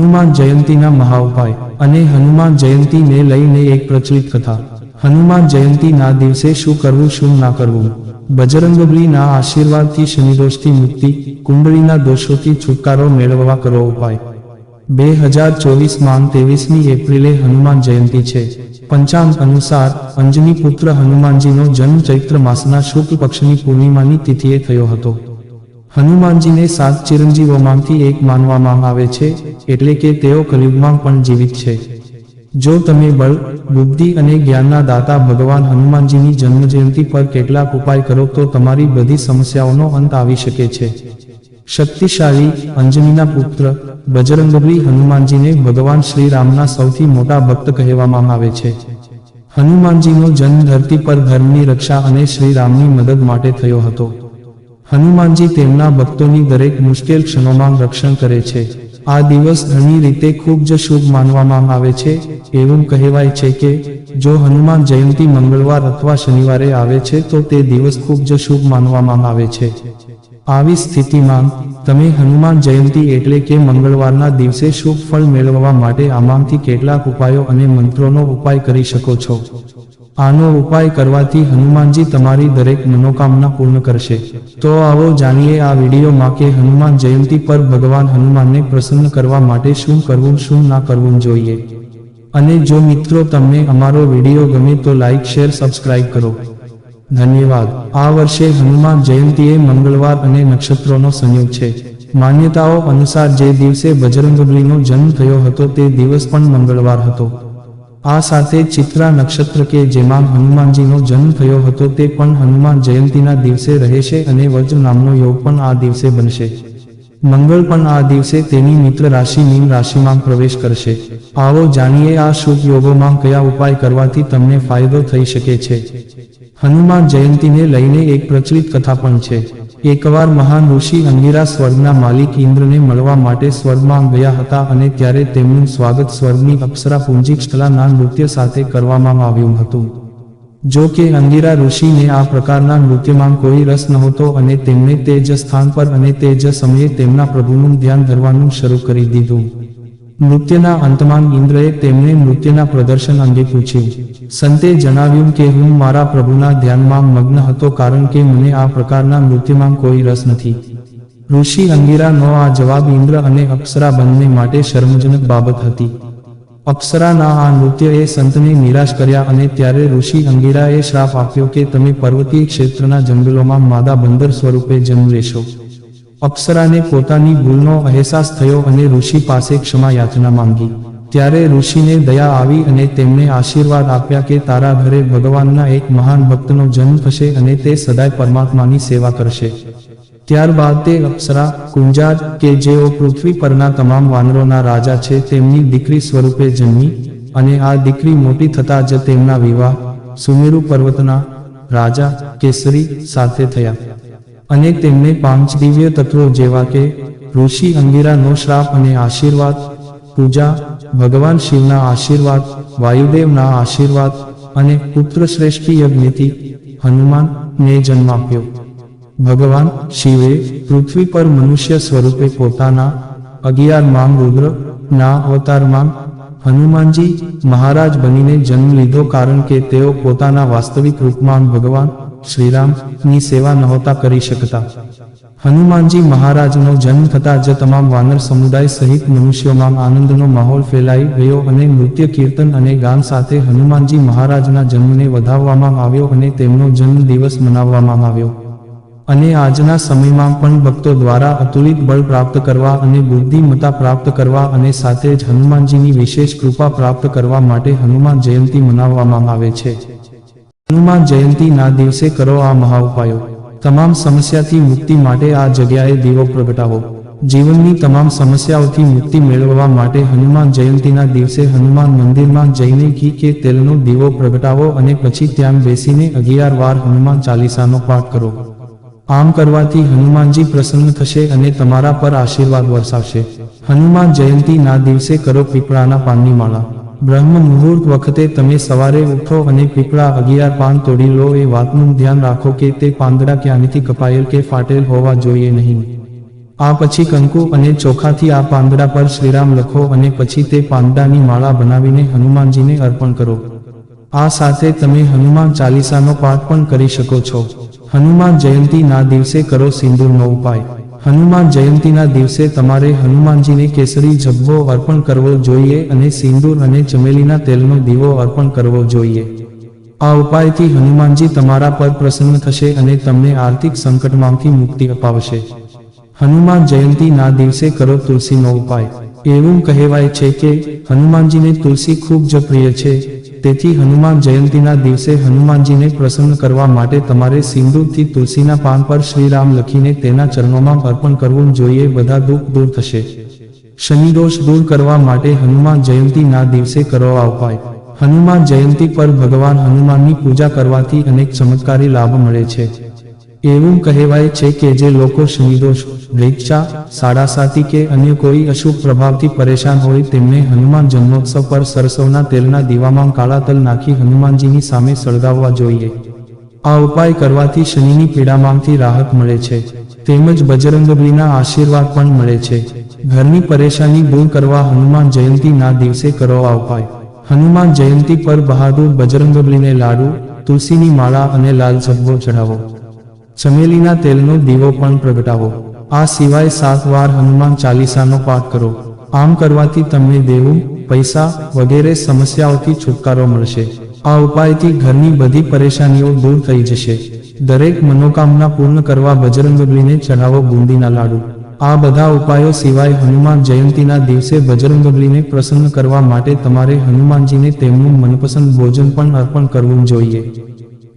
હનુમાન જયંતીના મહાઉપાય અને હનુમાન જયંતીને લઈને એક પ્રચલિત કથા. હનુમાન જયંતીના દિવસે શું કરવું, શું ના કરવું? બજરંગબલીના આશીર્વાદથી શનિદોષથી મુક્તિ, કુંડળીના દોષોથી છુટકારો મેળવવા કરો ઉપાય. બે હજાર ચોવીસમાં ત્રેવીસમી એપ્રિલે હનુમાન જયંતી છે. પંચાંગ અનુસાર અંજની પુત્ર હનુમાનજીનો જન્મ ચૈત્ર માસના શુક્લ પક્ષની પૂર્ણિમાની તિથિએ થયો હતો. હનુમાનજીને સાત ચિરંજીવોમાંથી એક માનવામાં આવે છે, એટલે કે તેઓ કલયુગમાં પણ જીવિત છે. જો તમે બળ, બુદ્ધિ અને જ્ઞાનના દાતા ભગવાન હનુમાનજીની જન્મજયંતિ પર કેટલાક ઉપાય કરો તો તમારી બધી સમસ્યાઓનો અંત આવી શકે છે. શક્તિશાળી અંજનીના પુત્ર બજરંગબલી હનુમાનજીને ભગવાન શ્રી રામના સૌથી મોટા ભક્ત કહેવામાં આવે છે. હનુમાનજીનો જન્મ ધરતી પર ધર્મની રક્ષા અને શ્રી રામની મદદ માટે થયો હતો. હનુમાનજી તેમના ભક્તોની દરેક મુશ્કેલ ક્ષણોમાં રક્ષણ કરે છે. આ દિવસ ઘણી રીતે ખૂબ જ શુભ માનવામાં આવે છે, એવું કહેવાય છે કે, જો હનુમાન જયંતી મંગળવાર અથવા શનિવારે આવે છે તો તે દિવસ ખૂબ જ શુભ માનવામાં આવે છે. આવી સ્થિતિમાં, તમે હનુમાન જયંતી એટલે કે મંગળવારના દિવસે શુભ ફળ મેળવવા માટે આમાંથી કેટલાક ઉપાયો અને મંત્રોનો ઉપાય કરી શકો છો. આનો ઉપાય કરવાથી હનુમાનજી તમારી દરેક મનોકામના પૂર્ણ કરશે. તો આવો જાણીએ આ વિડીયોમાં કે હનુમાન જયંતી પર ભગવાન હનુમાનને પ્રસન્ન કરવા માટે શું કરવું, શું ના કરવું જોઈએ. અને જો મિત્રો તમને અમારો વીડિયો ગમે તો લાઇક શેર, સબસ્ક્રાઇબ કરો. ધન્યવાદ. આ વર્ષે હનુમાન જયંતીએ મંગળવાર અને નક્ષત્રોનો સંયોગ છે. માન્યતાઓ અનુસાર જે દિવસે બજરંગબલીનો જન્મ થયો હતો તે દિવસ પણ મંગળવાર હતો. આ સાથે ચિત્રા નક્ષત્ર કે જેમાં હનુમાનજીનો જન્મ થયો હતો તે પણ હનુમાન જયંતીના દિવસે રહેશે અને વજ્ર નામનો યોગ પણ આ દિવસે બનશે. મંગળ પણ આ દિવસે તેની મિત્ર રાશિ મીન રાશિમાં પ્રવેશ કરશે. આવો જાણીએ આ શુભ યોગોમાં કયા ઉપાય કરવાથી તમને ફાયદો થઈ શકે છે. હનુમાન જયંતીને લઈને એક પ્રચલિત કથા પણ છે. એકવાર મહાન ઋષિ અંગીરા સ્વર્ગના માલિક ઇન્દ્રને મળવા માટે સ્વર્ગમાં ગયા હતા અને ત્યારે તેમનું સ્વાગત સ્વર્ગની અપ્સરા પુંજીક ના નૃત્ય સાથે કરવામાં આવ્યું હતું. જો કે અંગીરા ઋષિને આ પ્રકારના નૃત્યમાં કોઈ રસ નહોતો અને તેમણે તે જ સ્થાન પર અને તે જ સમયે તેમના પ્રભુનું ધ્યાન ધરવાનું શરૂ કરી દીધું. નૃત્યના અંતમાં ઇન્દ્રએ તેમને નૃત્યના પ્રદર્શન અંગે પૂછ્યું. સંતે જણાવ્યું કે હું મારા પ્રભુના ધ્યાનમાં મગ્ન હતો કારણ કે મને આ પ્રકારના નૃત્યમાં કોઈ રસ નથી. ઋષિ અંગીરાનો આ જવાબ ઇન્દ્ર અને અપ્સરા બંને માટે શર્મજનક બાબત હતી. અપ્સરાના આ નૃત્યએ સંતને નિરાશ કર્યા અને ત્યારે ઋષિ અંગીરાએ શ્રાપ આપ્યો કે તમે પર્વતીય ક્ષેત્રના જંગલોમાં માદા બંદર સ્વરૂપે જન્મ લેશો. અપ્સરાને પોતાની ભૂલનો અહેસાસ થયો અને ઋષિ પાસે ક્ષમા યાચના માંગી. ત્યારે ઋષિને દયા આવી અને તેમને આશીર્વાદ આપ્યા કે તારા ઘરે ભગવાનના એક મહાન ભક્તનો જન્મ થશે અને તે સદાય પરમાત્માની સેવા કરશે. ત્યારબાદ તે અપ્સરા, કુંજાર કે જેઓ પૃથ્વી પરના તમામ વાનરોના રાજા છે તેમની દીકરી સ્વરૂપે જન્મી અને આ દીકરી મોટી થતા જ તેમના વિવાહ, સુમેરુ પર્વતના રાજા, કેસરી સાથે થયા. અને તેમને પાંચ દિવ્ય તત્વો જેવા કે ઋષિ અંગીરાનો શ્રાપ અને આશીર્વાદ, પૂજા, ભગવાન શિવના આશીર્વાદ, વાયુદેવના આશીર્વાદ અને પુત્ર શ્રેષ્ઠી યજ્ઞથી હનુમાનને જન્મ આપ્યો. ભગવાન શિવે પૃથ્વી પર મનુષ્ય સ્વરૂપે પોતાના અગિયાર માંગ રુદ્ર ના અવતારમાં હનુમાનજી મહારાજ બનીને જન્મ લીધો કારણ કે તેઓ પોતાના વાસ્તવિક રૂપમાં ભગવાન શ્રીરામ, ની સેવા નહોતા કરી શકતા. હનુમાનજી મહારાજનો જન્મ થતાં જ તમામ વાનર સમુદાય સહિત મનુષ્યોમાં આનંદનો માહોલ ફેલાઈ ગયો અને નૃત્ય, કીર્તન અને ગાન સાથે હનુમાનજી મહારાજના જન્મને વધાવવામાં આવ્યો અને તેમનો જન્મ દિવસ મનાવવામાં આવ્યો. અને આજના સમયમાં પણ ભક્તો દ્વારા અતુલિત બળ પ્રાપ્ત કરવા અને બુદ્ધિમત્તા પ્રાપ્ત કરવા અને સાથે જ હનુમાનજીની વિશેષ કૃપા પ્રાપ્ત કરવા માટે હનુમાન જયંતી મનાવવામાં આવે છે. હનુમાન જયંતીના દિવસે કરો આ મહા ઉપાયો તમામ સમસ્યાથી મુક્તિ માટે આ જગ્યાએ દીવો પ્રગટાવો. જીવનની તમામ સમસ્યાઓથી મુક્તિ મેળવવા માટે હનુમાન જયંતીના દિવસે હનુમાન મંદિરમાં જઈને ઘી કે તેલનો દીવો પ્રગટાવો અને પછી ત્યાં બેસીને અગિયાર વાર હનુમાન ચાલીસાનો પાઠ કરો. આમ કરવાથી હનુમાનજી પ્રસન્ન થશે અને તમારા પર આશીર્વાદ વરસાવશે. હનુમાન જયંતીના દિવસે કરો પીપળાના પાનની માળા. બ્રહ્મ મુહૂર્ત વખતે તમે સવારે ઉઠો અને પીપળા, અગિયાર, પાન તોડી લો. એ વાતનું ધ્યાન રાખો કે તે પાંદડા ક્યાંથી કપાયેલ કે ફાટેલ હોવા જોઈએ નહીં. આ પછી કંકુ અને ચોખાથી આ પાંદડા પર શ્રીરામ લખો અને પછી તે પાંદડાની માળા બનાવીને હનુમાનજીને અર્પણ કરો. આ સાથે તમે હનુમાન ચાલીસાનો પાઠ પણ કરી શકો છો. હનુમાન જયંતીના દિવસે કરો સિંદૂરનો ઉપાય. હનુમાન જયંતીના દિવસે તમારે હનુમાનજીને કેસરી જબ્બો અર્પણ કરવો જોઈએ અને સિંદૂર અને ચમેલીના તેલનો દીવો અર્પણ કરવો જોઈએ. આ ઉપાયથી હનુમાનજી તમારા પર પ્રસન્ન થશે અને તમને આર્થિક સંકટમાંથી મુક્તિ અપાવશે. હનુમાન જયંતીના દિવસે કરો તુલસીનો ઉપાય. એવું કહેવાય છે કે હનુમાનજીને તુલસી ખૂબ જ પ્રિય છે. તેથી હનુમાન જયંતીના દિવસે હનુમાનજીને પ્રસન્ન કરવા માટે તમારે સિંદૂરથી તુલસીના પાન પર શ્રીરામ લખીને તેના ચરણોમાં અર્પણ કરવું જોઈએ. બધા દુઃખ દૂર થશે. શનિદોષ દૂર કરવા માટે હનુમાન જયંતીના દિવસે કરવા ઉપાય. હનુમાન જયંતી પર ભગવાન હનુમાનની પૂજા કરવાથી અનેક ચમત્કારી લાભ મળે છે. એવું કહેવાય છે કે જે લોકો શનિદોષ રીક્ષા સાડાસાતી કે અન્ય કોઈ અશુભ પ્રભાવથી પરેશાન હોય તેમને હનુમાન જન્મોત્સવ પર સરસવના તેલના દીવામાં કાળા તલ નાખી હનુમાનજીની સામે સળગાવવા જોઈએ. આ ઉપાય કરવાથી શનિની પીડામાંથી રાહત મળે છે. તેમજ બજરંગબલીના આશીર્વાદ પણ મળે છે. ઘરની પરેશાની દૂર કરવા હનુમાન જયંતીના દિવસે કરો આ ઉપાય. હનુમાન જયંતી પર બહાદુર બજરંગબલીને લાડુ, તુલસીની માળા અને લાલ ઝબ્બો ચઢાવો. ચમેલીના તેલનો દીવો પણ પ્રગટાવો. આ સિવાય સાત વાર હનુમાન ચાલીસાનો પાઠ કરો. આમ કરવાથી તમને દેવું, પૈસા વગેરે સમસ્યાઓથી છુટકારો મળશે. આ ઉપાયથી ઘરની બધી પરેશાનીઓ દૂર થઈ જશે. દરેક મનોકામના પૂર્ણ કરવા બજરંગબલીને ચઢાવો બુંદીના લાડુ. આ બધા ઉપાયો સિવાય હનુમાન જયંતીના દિવસે બજરંગબલીને પ્રસન્ન કરવા માટે તમારે હનુમાનજીને તેમનું મનપસંદ ભોજન પણ અર્પણ કરવું જોઈએ.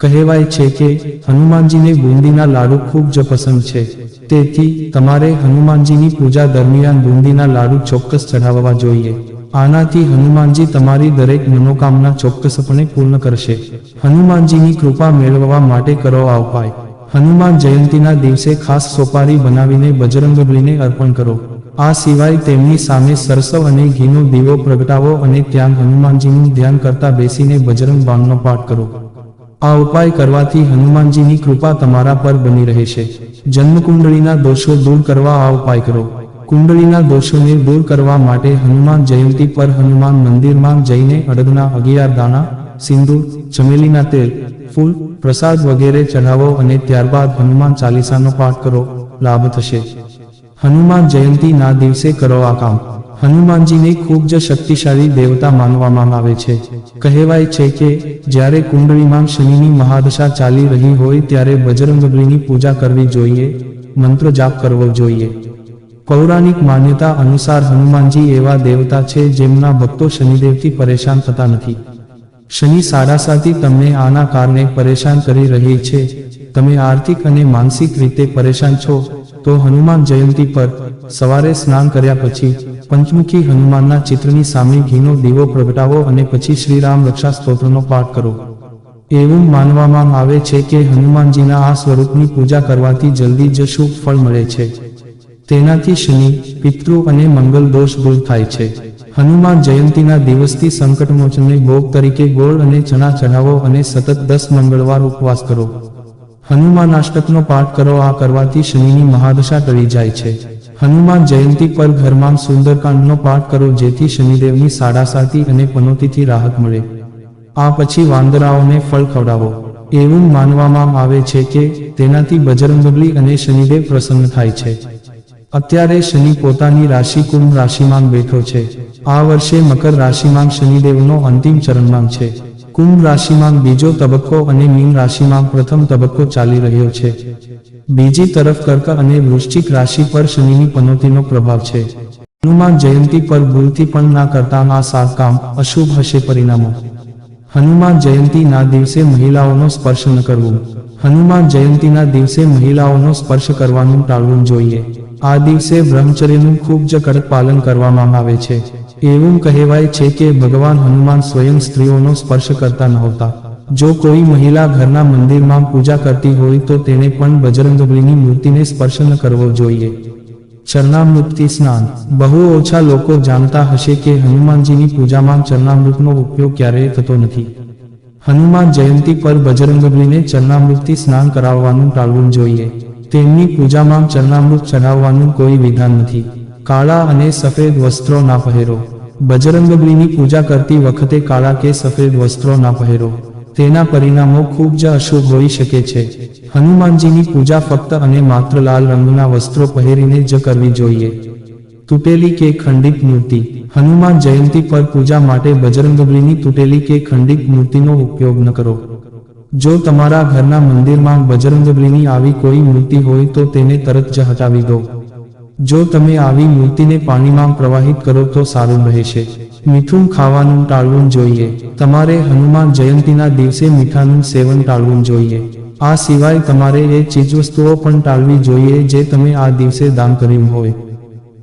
કહેવાય છે કે હનુમાનજીને બુંદીના લાડુ ખૂબ જ પસંદ છે. તેથી તમારે હનુમાનજીની પૂજા દરમિયાન બુંદીના લાડુ ચોક્કસ ચઢાવવા જોઈએ. આનાથી હનુમાનજી તમારી દરેક મનોકામના ચોક્કસપણે પૂર્ણ કરશે. હનુમાનજીની કૃપા મેળવવા માટે કરો આ ઉપાય. હનુમાન જયંતીના દિવસે ખાસ સોપારી બનાવીને બજરંગબલીને અર્પણ કરો. આ સિવાય તેમની સામે સરસવ અને ઘીનો દીવો પ્રગટાવો અને ત્યાં હનુમાનજીનું ધ્યાન કરતા બેસીને બજરંગ બાણનો પાઠ કરો. આ ઉપાય કરવાથી હનુમાનજીની કૃપા તમારા પર બની રહેશે જન્મકુંડળીના દોષો દૂર કરવા આ ઉપાય કરો. કુંડળીના દોષોને દૂર કરવા માટે હનુમાન જયંતી પર હનુમાન મંદિરમાં જઈને અડદના અગિયાર દાણા સિંદૂર, ચમેલીના તેલ, ફૂલ, પ્રસાદ વગેરે ચઢાવો અને ત્યારબાદ હનુમાન ચાલીસાનો પાઠ કરો. લાભ થશે. હનુમાન જયંતીના દિવસે કરો આ કામ. હનુમાનજીને ખૂબ જ શક્તિશાળી દેવતા માનવામાં આવે છે. કહેવાય છે કે, જ્યારે કુંડળીમાં શનિની મહાદશા ચાલી રહી હોય ત્યારે બજરંગબલીની પૂજા કરવી જોઈએ, મંત્ર જાપ કરવો જોઈએ. પૌરાણિક માન્યતા અનુસાર હનુમાનજી એવા દેવતા છે જેમના ભક્તો શનિદેવથી પરેશાન થતા નથી. શનિ સાડાસાતી તમને આના કારણે પરેશાન કરી રહી છે. તમે આર્થિક અને માનસિક રીતે પરેશાન છો તો હનુમાન જયંતી પર સવારે સ્નાન કર્યા પછી પંચમુખી હનુમાનના ચિત્રની સામે ઘીનો દીવો પ્રગટાવો અને પછી શ્રીરામ રક્ષા સ્તોત્રનો પાઠ કરો. એવું માનવામાં આવે છે કે હનુમાનજીના આ સ્વરૂપની પૂજા કરવાથી જલ્દી જ શુભ ફળ મળે છે. તેનાથી શનિ, પિતૃ અને મંગલ દોષ દૂર થાય છે. હનુમાન જયંતીના દિવસથી સંકટમોચનને ભોગ તરીકે ગોળ અને ચણા ચઢાવો અને સતત દસ મંગળવાર ઉપવાસ કરો. હનુમાન અષ્ટકનો પાઠ કરો, આ કરવાથી શનિની મહાદશા ટળી જાય છે. હનુમાન જયંતી પર ઘરમાં સુંદરકાંડનો પાઠ કરો, જેથી શનિદેવની સાડાસાતી અને પનોતીથી રાહત મળે. આ પછી વાંદરાઓને ફળ ખવડાવો. એવું માનવામાં આવે છે કે, તેનાથી બજરંગબલી અને શનિદેવ પ્રસન્ન થાય છે. અત્યારે શનિ પોતાની રાશિ કુંભ રાશિમાં બેઠો છે. આ વર્ષે મકર રાશિમાં શનિદેવનો અંતિમ ચરણમાં છે. કુંભ રાશિમાં બીજો તબક્કો અને મીન રાશિમાં પ્રથમ તબક્કો ચાલી રહ્યો છે. બીજી તરફ કર્ક અને વૃશ્ચિક રાશિ પર શનિની પનોતીનો પ્રભાવ છે. હનુમાન જયંતિ પર ભૂલથી પણ ના કરતા આ સાત કામ અશુભ હશે પરિણામો. હનુમાન જયંતીના દિવસે મહિલાઓનો સ્પર્શ ન કરવું. હનુમાન જયંતીના દિવસે મહિલાઓનો સ્પર્શ કરવાનું ટાળવું જોઈએ. આ દિવસે બ્રહ્મચર્યનું ખૂબ જ કડક પાલન કરવામાં આવે છે. એવું કહેવાય છે કે ભગવાન હનુમાન સ્વયં સ્ત્રીઓનો સ્પર્શ કરતા નહોતા. જો કોઈ મહિલા ઘરના મંદિરમાં પૂજા કરતી હોય તો તેને પણ બજરંગબલીની મૂર્તિને સ્પર્શ ન કરવો જોઈએ. ચરણામૃતથી સ્નાન. બહુ ઓછા લોકો જાણતા હશે કે હનુમાનજીની પૂજામાં ચરણામૃતનો ઉપયોગ ક્યારેય થતો નથી. હનુમાન જયંતી પર બજરંગબલીને ચરણામૃતથી સ્નાન કરાવવાનું ટાળવું જોઈએ. તેમની પૂજામાં ચરણામૃત ચઢાવવાનું કોઈ વિધાન નથી. કાળા અને સફેદ વસ્ત્રો ના પહેરો. બજરંગબલીની પૂજા કરતી વખતે કાળા કે સફેદ વસ્ત્રો ના પહેરો. તેના પરિણામો ખૂબ જ અશુભ હોઈ શકે છે. હનુમાનજીની પૂજા ફક્ત અને માત્ર લાલ રંગના વસ્ત્રો પહેરીને જ કરવી જોઈએ. તૂટેલી કે ખંડિત મૂર્તિ. હનુમાન જયંતી પર પૂજા માટે બજરંગબલીની તૂટેલી કે ખંડિત મૂર્તિનો ઉપયોગ ન કરો. જો તમારા ઘરના મંદિરમાં બજરંગબલીની આવી કોઈ મૂર્તિ હોય તો તેને તરત જ હટાવી દો. જો તમે આવી મૂર્તિને પાણીમાં પ્રવાહિત કરો તો સારું રહેશે. મીઠું ખાવાનું ટાળવું જોઈએ. તમારે હનુમાન જયંતિના દિવસે મીઠાનું સેવન ટાળવું જોઈએ. આ સિવાય તમારે એ ચીજવસ્તુઓ પણ ટાળવી જોઈએ જે તમે આ દિવસે દાન કર્યું હોય.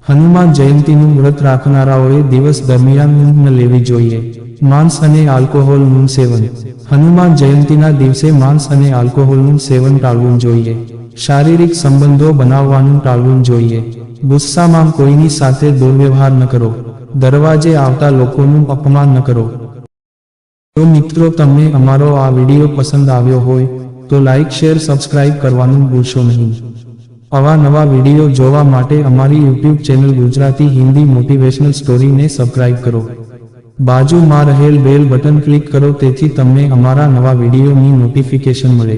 હનુમાન જયંતીનું વ્રત રાખનારાઓએ દિવસ દરમિયાન ઊંઘ લેવી જોઈએ. માંસ અને આલ્કોહોલનું સેવન. હનુમાન જયંતીના દિવસે માંસ અને આલ્કોહોલનું સેવન ટાળવું જોઈએ. શારીરિક સંબંધો બનાવવાનું ટાળવું જોઈએ. ગુસ્સામાં કોઈની સાથે દુર્વ્યવહાર ન કરો. દરવાજે આવતા લોકોનું અપમાન ન કરો. જો મિત્રો તમને અમારો આ વીડિયો પસંદ આવ્યો હોય, તો લાઇક શેર સબસ્ક્રાઇબ કરવાનું ભૂલશો નહીં. આવા નવા વીડિયો જોવા માટે અમારી YouTube channel Gujarati Hindi motivational સ્ટોરીને subscribe કરો. બાજુમાં રહેલ બેલ બટન ક્લિક કરો, તેથી તમને અમારા નવા વિડીયોની નોટિફિકેશન મળે.